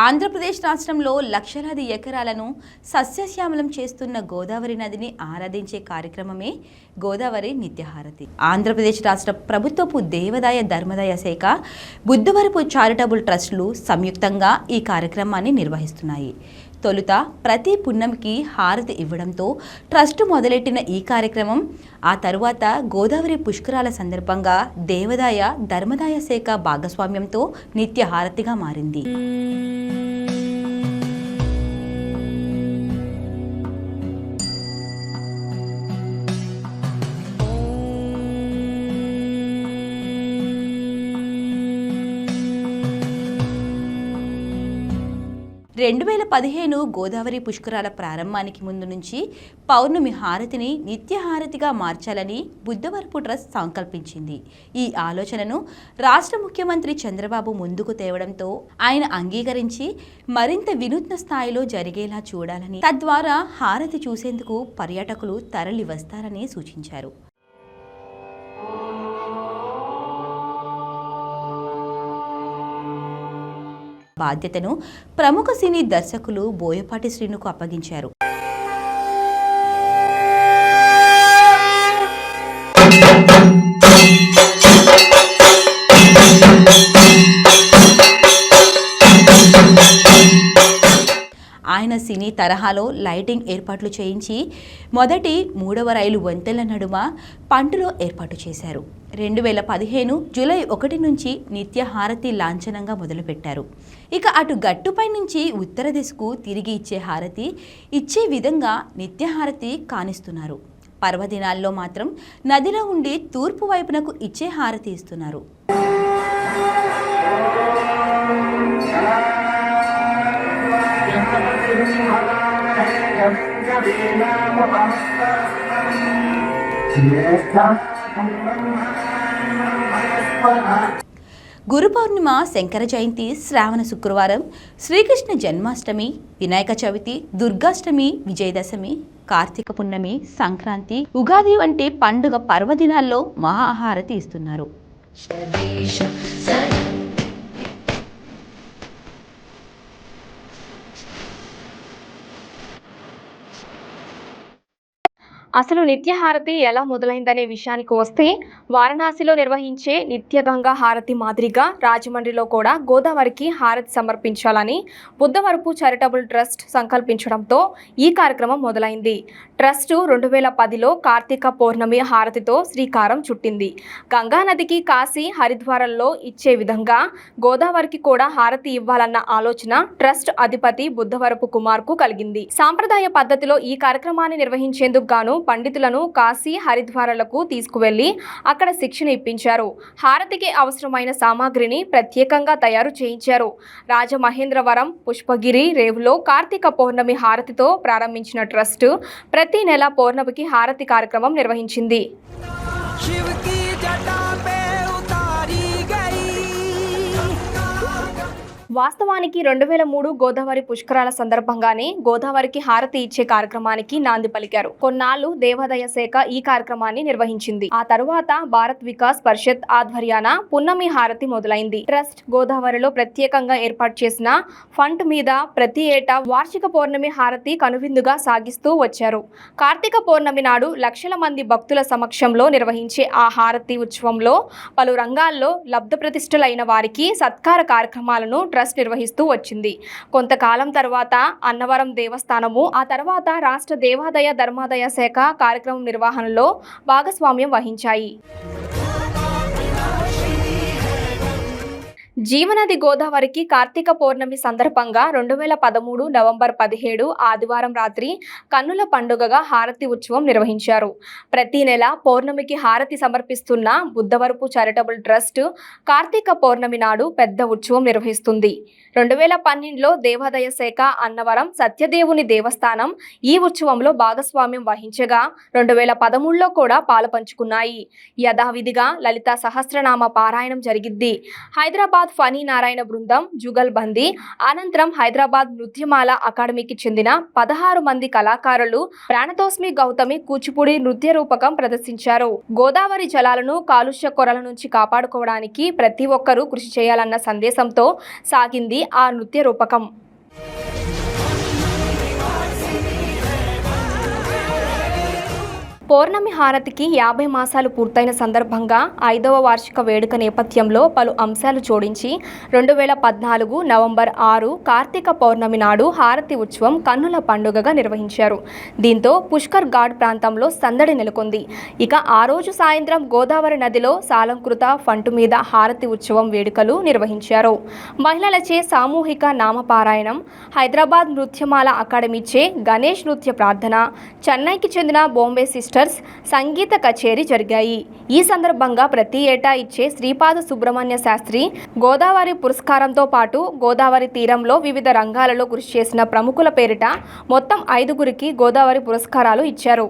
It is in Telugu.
ఆంధ్రప్రదేశ్ రాష్ట్రంలో లక్షలాది ఎకరాలను సస్యశ్యామలం చేస్తున్న గోదావరి నదిని ఆరాధించే కార్యక్రమమే గోదావరి నిత్యహారతి. ఆంధ్రప్రదేశ్ రాష్ట్ర ప్రభుత్వపు దేవాదాయ ధర్మదాయ శాఖ బుద్ధవరపు చారిటబుల్ ట్రస్టులు సంయుక్తంగా ఈ కార్యక్రమాన్ని నిర్వహిస్తున్నాయి. తొలుత ప్రతి పుణ్యంకి హారతి ఇవ్వడంతో ట్రస్ట్ మొదలెట్టిన ఈ కార్యక్రమం ఆ తరువాత గోదావరి పుష్కరాల సందర్భంగా దేవదాయ ధర్మదాయ శాఖ భాగస్వామ్యంతో నిత్య హారతిగా మారింది. రెండు వేల పదిహేను గోదావరి పుష్కరాల ప్రారంభానికి ముందు నుంచి పౌర్ణమి హారతిని నిత్య హారతిగా మార్చాలని బుద్ధవరపు ట్రస్ట్ సంకల్పించింది. ఈ ఆలోచనను రాష్ట్ర ముఖ్యమంత్రి చంద్రబాబు ముందుకు తేవడంతో ఆయన అంగీకరించి మరింత వినూత్న స్థాయిలో జరిగేలా చూడాలని తద్వారా హారతి చూసేందుకు పర్యాటకులు తరలి వస్తారని సూచించారు. బాధ్యతను ప్రముఖ సినీ దర్శకులు బోయపాటి శ్రీనుకు అప్పగించారు. తరహాలో లైటింగ్ ఏర్పాట్లు చేయించి మొదటి మూడవ రైలు వంతెల నడుమ పంటలో ఏర్పాటు చేశారు. రెండు వేల పదిహేను జూలై ఒకటి నుంచి నిత్య హారతి లాంఛనంగా మొదలుపెట్టారు. ఇక అటు గట్టుపై నుంచి ఉత్తర దిశకు తిరిగి ఇచ్చే హారతి ఇచ్చే విధంగా నిత్యహారతి కానిస్తున్నారు. పర్వదినాల్లో మాత్రం నదిలో ఉండి తూర్పు వైపునకు ఇచ్చే హారతి ఇస్తున్నారు. గురు పౌర్ణిమ శంకర జయంతి శ్రావణ శుక్రవారం శ్రీకృష్ణ జన్మాష్టమి వినాయక చవితి దుర్గాష్టమి విజయదశమి కార్తీక పున్నమి సంక్రాంతి ఉగాది వంటి పండుగ పర్వదినాల్లో మహాహారతి ఇస్తున్నారు అసలు నిత్య హారతి ఎలా మొదలైందనే విషయానికి వస్తే వారణాసిలో నిర్వహించే నిత్యగంగా హారతి మాదిరిగా రాజమండ్రిలో కూడా గోదావరికి హారతి సమర్పించాలని బుద్ధవరపు చారిటబుల్ ట్రస్ట్ సంకల్పించడంతో ఈ కార్యక్రమం మొదలైంది. ట్రస్టు రెండు వేల పదిలో కార్తీక పౌర్ణమి హారతితో శ్రీకారం చుట్టింది. గంగా నదికి కాశీ హరిద్వారంలో ఇచ్చే విధంగా గోదావరికి కూడా హారతి ఇవ్వాలన్న ఆలోచన ట్రస్ట్ అధిపతి బుద్ధవరపు కుమార్కు కలిగింది. సాంప్రదాయ పద్ధతిలో ఈ కార్యక్రమాన్ని నిర్వహించేందుకు గాను పండితులను కాశీ హరిద్వారాలకు తీసుకువెళ్ళి అక్కడ శిక్షణ ఇప్పించారు. హారతికి అవసరమైన సామాగ్రిని ప్రత్యేకంగా తయారు చేయించారు. రాజమహేంద్రవరం పుష్పగిరి రేవులో కార్తీక పౌర్ణమి హారతితో ప్రారంభించిన ట్రస్ట్ ప్రతి నెల పౌర్ణమికి హారతి కార్యక్రమం నిర్వహించింది. వాస్తవానికి రెండు వేల మూడు గోదావరి పుష్కరాల సందర్భంగానే గోదావరికి హారతి ఇచ్చే కార్యక్రమానికి నాంది పలికారు. కొన్నాళ్ళు దేవాదాయ శాఖ ఈ కార్యక్రమాన్ని నిర్వహించింది. ఆ తరువాత భారత్ వికాస్ పరిషత్ ఆధ్వర్యాన పున్నమి హారతి మొదలైంది. ట్రస్ట్ గోదావరిలో ప్రత్యేకంగా ఏర్పాటు చేసిన ఫండ్ మీద ప్రతి ఏటా వార్షిక పౌర్ణమి హారతి కనువిందుగా సాగిస్తూ వచ్చారు. కార్తీక పౌర్ణమి నాడు లక్షల మంది భక్తుల సమక్షంలో నిర్వహించే ఆ హారతి ఉత్సవంలో పలు రంగాల్లో లబ్ధ ప్రతిష్ఠులైన వారికి సత్కార కార్యక్రమాలను ట్రస్ట్ నిర్వహిస్తూ వచ్చింది. కొంతకాలం తర్వాత అన్నవరం దేవస్థానము ఆ తర్వాత రాష్ట్ర దేవాదాయ ధర్మాదాయ శాఖ కార్యక్రమం నిర్వహణలో భాగస్వామ్యం వహించాయి. జీవనది గోదావరికి కార్తీక పౌర్ణమి సందర్భంగా రెండు వేల పదమూడు నవంబర్ పదిహేడు ఆదివారం రాత్రి కన్నుల పండుగగా హారతి ఉత్సవం నిర్వహించారు. ప్రతి నెల పౌర్ణమికి హారతి సమర్పిస్తున్న బుద్ధవరపు చారిటబుల్ ట్రస్ట్ కార్తీక పౌర్ణమి నాడు పెద్ద ఉత్సవం నిర్వహిస్తుంది. రెండు వేల పన్నెండులో దేవాదాయ శాఖ అన్నవరం సత్యదేవుని దేవస్థానం ఈ ఉత్సవంలో భాగస్వామ్యం వహించగా రెండు వేల పదమూడులో కూడా పాలు పంచుకున్నాయి. యథావిధిగా లలిత సహస్రనామ పారాయణం జరిగింది హైదరాబాద్ ఫనీ నారాయణ బృందం జుగల్బందీ అనంతరం హైదరాబాద్ నృత్యమాల అకాడమీకి చెందిన పదహారు మంది కళాకారులు ప్రాణతోస్మి గౌతమి కూచిపూడి నృత్య రూపకం ప్రదర్శించారు. గోదావరి జలాలను కాలుష్య కొరల నుంచి కాపాడుకోవడానికి ప్రతి ఒక్కరూ కృషి చేయాలన్న సందేశంతో సాగింది ఆ నృత్య రూపకం. పౌర్ణమి హారతికి యాభై మాసాలు పూర్తయిన సందర్భంగా ఐదవ వార్షిక వేడుక నేపథ్యంలో పలు అంశాలు జోడించి రెండు వేల పద్నాలుగు నవంబర్ ఆరు కార్తీక పౌర్ణమి నాడు హారతి ఉత్సవం కన్నుల పండుగగా నిర్వహించారు. దీంతో పుష్కర్ ఘాట్ ప్రాంతంలో సందడి నెలకొంది. ఇక ఆ రోజు సాయంత్రం గోదావరి నదిలో సాలంకృత ఫంటు మీద హారతి ఉత్సవం వేడుకలు నిర్వహించారు. మహిళలచే సామూహిక నామపారాయణం హైదరాబాద్ నృత్యమాల అకాడమీచే గణేష్ నృత్య ప్రార్థన చెన్నైకి చెందిన బాంబే సిస్టర్ బ్రదర్స్ సంగీత కచేరీ జరిగాయి. ఈ సందర్భంగా ప్రతి ఏటా ఇచ్చే శ్రీపాద సుబ్రహ్మణ్య శాస్త్రి గోదావరి పురస్కారంతో పాటు గోదావరి తీరంలో వివిధ రంగాలలో కృషి చేసిన ప్రముఖుల పేరిట మొత్తం ఐదుగురికి గోదావరి పురస్కారాలు ఇచ్చారు.